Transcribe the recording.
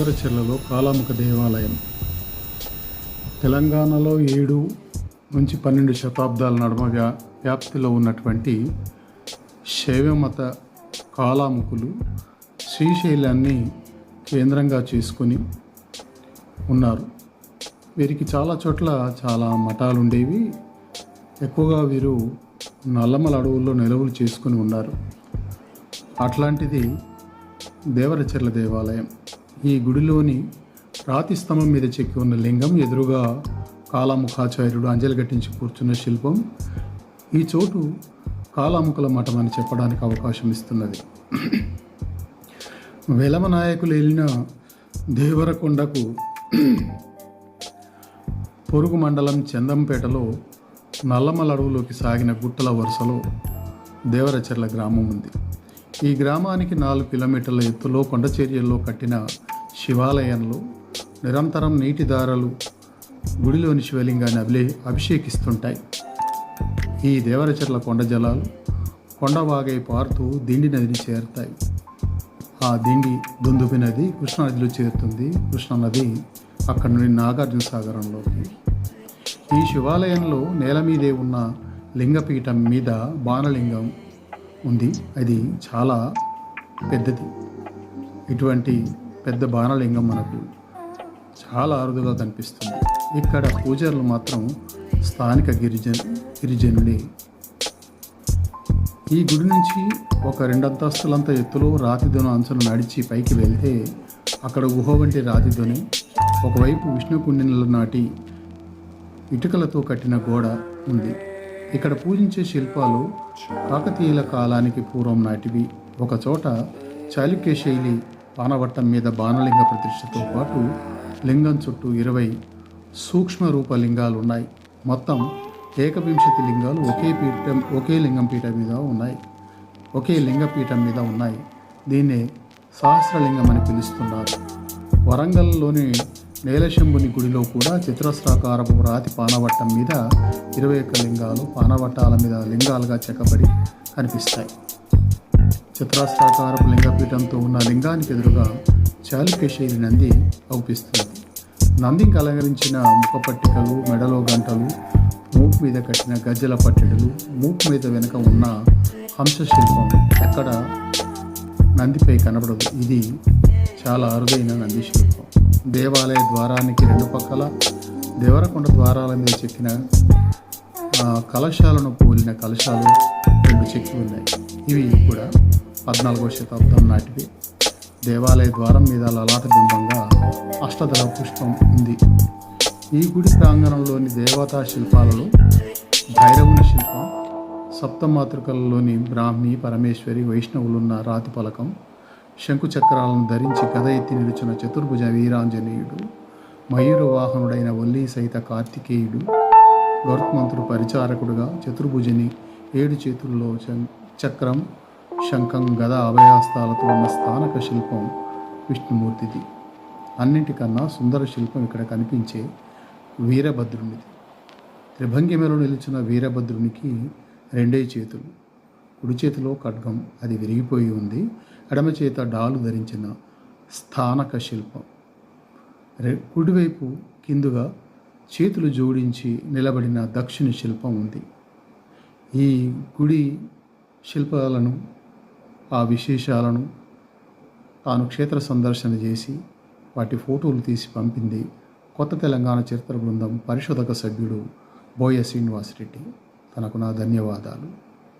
దేవరచెర్లలో కాలాముఖ దేవాలయం. తెలంగాణలో ఏడు నుంచి పన్నెండు శతాబ్దాల నడుమ వ్యా వ్యాప్తిలో ఉన్నటువంటి శైవమత కాలాముఖులు శ్రీశైలాన్ని కేంద్రంగా చేసుకొని ఉన్నారు. వీరికి చాలా చోట్ల చాలా మఠాలు ఉండేవి ఎక్కువగా వీరు నల్లమల అడవుల్లో నిలవులు చేసుకుని ఉన్నారు. అట్లాంటిది దేవరచెర్ల దేవాలయం. ఈ గుడిలోని రాతి స్తంభం మీద చెక్కి ఉన్న లింగం ఎదురుగా కాలాముఖాచార్యుడు అంజలి గట్టించి కూర్చున్న శిల్పం ఈ చోటు కాలాముఖల మఠం అని చెప్పడానికి అవకాశం ఇస్తున్నది. వెలమ నాయకులు వెళ్ళిన దేవరకొండకు పొరుగు మండలం చందంపేటలో నల్లమల అడవులోకి సాగిన గుట్టల వరుసలో దేవరచెర్ల గ్రామం ఉంది. ఈ గ్రామానికి నాలుగు కిలోమీటర్ల ఎత్తులో కొండచేరియల్లో కట్టిన శివాలయంలో నిరంతరం నీటి దారలు గుడిలోని శివలింగాన్ని అభిలే అభిషేకిస్తుంటాయి. ఈ దేవరచెర్ల కొండ జలాలు కొండవాగై పారుతూ దిండి నదిని చేరుతాయి. ఆ దిండి దుందుపి నది కృష్ణానదిలో చేరుతుంది. కృష్ణానది అక్కడి నుండి నాగార్జున సాగరంలోకి. ఈ శివాలయంలో నేల మీదే ఉన్న లింగపీఠం మీద బాణలింగం ఉంది. అది చాలా పెద్దది. ఇటువంటి పెద్ద బాణలింగం మనకు చాలా అరుదుగా కనిపిస్తుంది. ఇక్కడ పూజారులు మాత్రం స్థానిక గిరిజన్ గిరిజనులే. ఈ గుడి నుంచి ఒక రెండంతస్తులంత ఎత్తులో రాతిదొన అంచును నడిచి పైకి వెళ్తే అక్కడ గుహ వంటి రాతిదొని ఒకవైపు విష్ణుకుండినల నాటి ఇటుకలతో కట్టిన గోడ ఉంది. ఇక్కడ పూజించే శిల్పాలు కాకతీయుల కాలానికి పూర్వం నాటివి. ఒకచోట చాళుక్య శైలి పానవట్టం మీద బాణలింగ ప్రతిష్టతో పాటు లింగం చుట్టూ ఇరవై సూక్ష్మ రూప లింగాలు ఉన్నాయి మొత్తం ఏకవింశతి లింగాలు ఒకే పీఠం ఒకే లింగం పీఠం మీద ఉన్నాయి. ఒకే లింగపీఠం మీద ఉన్నాయి. దీన్నే సహస్రలింగం అని పిలుస్తున్నారు. వరంగల్లోని నేలశంభుని గుడిలో కూడా చతురస్రాకారపు రాతి పానవట్టం మీద ఇరవై ఒక్క లింగాలు పానవట్టాల మీద లింగాలుగా చెక్కబడి కనిపిస్తాయి. చతురస్రాకారపు లింగపీఠంతో ఉన్న లింగానికి ఎదురుగా చాళుక్య శైలి నంది అవుపిస్తుంది. నందికి అలంకరించిన ముఖ పట్టికలు మెడలో గంటలు మూపు మీద కట్టిన గజ్జల పట్టెడలు మూపు మీద వెనుక ఉన్న హంసశిల్పం ఎక్కడ నందిపై కనబడదు. ఇది చాలా అరుదైన నంది శిల్పం దేవాలయ ద్వారానికి రెండు పక్కల దేవరకొండ ద్వారాల మీద చెక్కిన కలశాలను పోలిన కలశాలు రెండు చెక్కి ఉన్నాయి. ఇవి కూడా పద్నాలుగో శతాబ్దం నాటివి. దేవాలయ ద్వారం మీద లలాట బింబంగా అష్టదళ పుష్పం ఉంది. ఈ గుడి ప్రాంగణంలోని దేవతా శిల్పాలలో భైరవుని శిల్పం సప్తమాతృకలలోని బ్రాహ్మి పరమేశ్వరి వైష్ణవులున్న రాతి పలకం శంకుచక్రాలను ధరించి గద ఎత్తి నిలుచున్న చతుర్భుజ వీరాంజనేయుడు మయూర వాహనుడైన వల్లి సహిత కార్తికేయుడు గౌర్మంతుడు పరిచారకుడుగా చతుర్భుజని ఏడు చేతుల్లో చం- చక్రం శంఖం గద అభయాస్తాలతో ఉన్న స్థానక శిల్పం విష్ణుమూర్తిది. అన్నింటికన్నా సుందర శిల్పం ఇక్కడ కనిపించే వీరభద్రునిది. త్రిభంగిమలో నిలిచిన వీరభద్రునికి రెండే చేతులు. కుడి చేతిలో ఖడ్గం అది విరిగిపోయి ఉంది. ఎడమ చేత డాలు ధరించిన స్థానక శిల్పం. రె కుడివైపు కిందుగా చేతులు జోడించి నిలబడిన దక్షిణ శిల్పం ఉంది. ఈ గుడి శిల్పాలను ఆ విశేషాలను తాను క్షేత్ర సందర్శన చేసి వాటి ఫోటోలు తీసి పంపింది కొత్త తెలంగాణ చరిత్ర బృందం పరిశోధక సభ్యుడు బోయ శ్రీనివాసరెడ్డి. తనకు నా ధన్యవాదాలు.